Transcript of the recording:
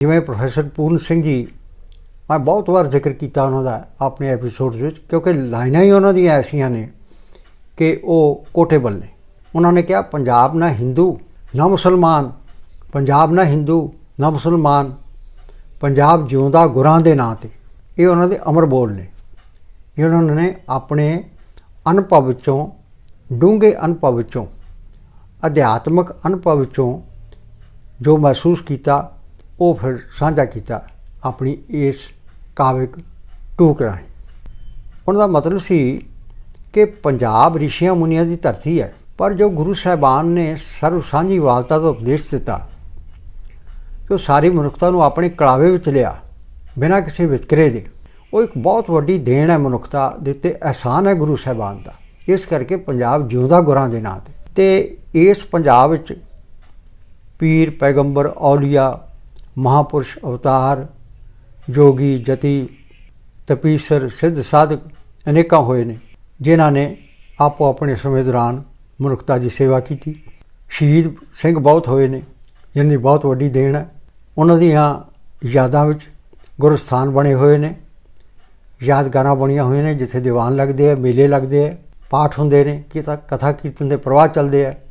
ਜਿਵੇਂ ਪ੍ਰੋਫੈਸਰ ਪੂਰਨ ਸਿੰਘ ਜੀ, ਮੈਂ ਬਹੁਤ ਵਾਰ ਜ਼ਿਕਰ ਕੀਤਾ ਉਹਨਾਂ ਦਾ ਆਪਣੇ ਐਪੀਸੋਡਸ ਵਿੱਚ, ਕਿਉਂਕਿ ਲਾਈਨਾਂ ਹੀ ਉਹਨਾਂ ਦੀਆਂ ਐਸੀਆਂ ਨੇ ਕਿ ਉਹ ਕੋਟੇਬਲ ਨੇ। ਉਹਨਾਂ ਨੇ ਕਿਹਾ, ਪੰਜਾਬ ਨਾ ਹਿੰਦੂ, ਨਾ ਮੁਸਲਮਾਨ, ਪੰਜਾਬ ਨਾ ਹਿੰਦੂ, ਨਾ ਮੁਸਲਮਾਨ, ਪੰਜਾਬ ਜਿਉਂਦਾ ਗੁਰਾਂ ਦੇ ਨਾਂ ਤੇ। ਇਹ ਉਹਨਾਂ ਦੇ ਅਮਰ ਬੋਲ ਨੇ। ਇਹ ਉਹਨਾਂ ਨੇ ਆਪਣੇ ਅਨੁਭਵ ਵਿੱਚੋਂ, ਡੂੰਘੇ ਅਨੁਭਵ ਵਿੱਚੋਂ, ਅਧਿਆਤਮਕ ਅਨੁਭਵ ਵਿੱਚੋਂ ਜੋ ਮਹਿਸੂਸ ਕੀਤਾ ਉਹ ਫਿਰ ਸਾਂਝਾ ਕੀਤਾ ਆਪਣੀ ਇਸ ਕਾਵਿਕ ਟੂਕ ਰਾਹੀਂ। ਉਹਨਾਂ ਦਾ ਮਤਲਬ ਸੀ ਕਿ ਪੰਜਾਬ ਰਿਸ਼ੀਆਂ ਮੁਨੀਆਂ ਦੀ ਧਰਤੀ ਹੈ, ਪਰ ਜੋ ਗੁਰੂ ਸਾਹਿਬਾਨ ਨੇ ਸਰਵ ਸਾਂਝੀ ਵਾਲਤਾ ਦਾ ਉਪਦੇਸ਼ ਦਿੱਤਾ, ਜੋ ਸਾਰੀ ਮਨੁੱਖਤਾ ਨੂੰ ਆਪਣੇ ਕਲਾਵੇ ਵਿੱਚ ਲਿਆ, ਬਿਨਾਂ ਕਿਸੇ ਵਿਤਕਰੇ ਦੇ, ਉਹ ਇੱਕ ਬਹੁਤ ਵੱਡੀ ਦੇਣ ਹੈ ਮਨੁੱਖਤਾ ਦੇ ਉੱਤੇ, ਅਹਿਸਾਨ ਹੈ ਗੁਰੂ ਸਾਹਿਬਾਨ ਦਾ। ਇਸ ਕਰਕੇ ਪੰਜਾਬ ਜਿਉਂਦਾ ਗੁਰਾਂ ਦੇ ਨਾਂ ਤੇ। ਤੇ ਇਸ ਪੰਜਾਬ ਵਿੱਚ ਪੀਰ ਪੈਗੰਬਰ ਔਲੀਆ ਮਹਾਪੁਰਸ਼ ਅਵਤਾਰ, ਜੋਗੀ, ਜਤੀ, ਤਪੀਸਰ, ਸਿੱਧ ਸਾਧਕ ਅਨੇਕਾਂ ਹੋਏ ਨੇ, ਜਿਨ੍ਹਾਂ ਨੇ ਆਪੋ ਆਪਣੇ ਸਮੇਂ ਦੌਰਾਨ ਮਨੁੱਖਤਾ ਦੀ ਸੇਵਾ ਕੀਤੀ। ਸ਼ਹੀਦ ਸਿੰਘ ਬਹੁਤ ਹੋਏ ਨੇ, ਜਿਨ੍ਹਾਂ ਦੀ ਬਹੁਤ ਵੱਡੀ ਦੇਣ ਹੈ। ਉਹਨਾਂ ਦੀਆਂ ਯਾਦਾਂ ਵਿੱਚ ਗੁਰਸਥਾਨ ਬਣੇ ਹੋਏ ਨੇ, ਯਾਦਗਾਰਾਂ ਬਣੀਆਂ ਹੋਈਆਂ ਨੇ, ਜਿੱਥੇ ਦੀਵਾਨ ਲੱਗਦੇ ਆ ਮੇਲੇ ਲੱਗਦੇ ਆ ਪਾਠ ਹੁੰਦੇ ਨੇ ਕਿਤਾ ਕਥਾ ਕੀਰਤਨ ਦੇ ਪ੍ਰਵਾਹ ਚੱਲਦੇ ਆ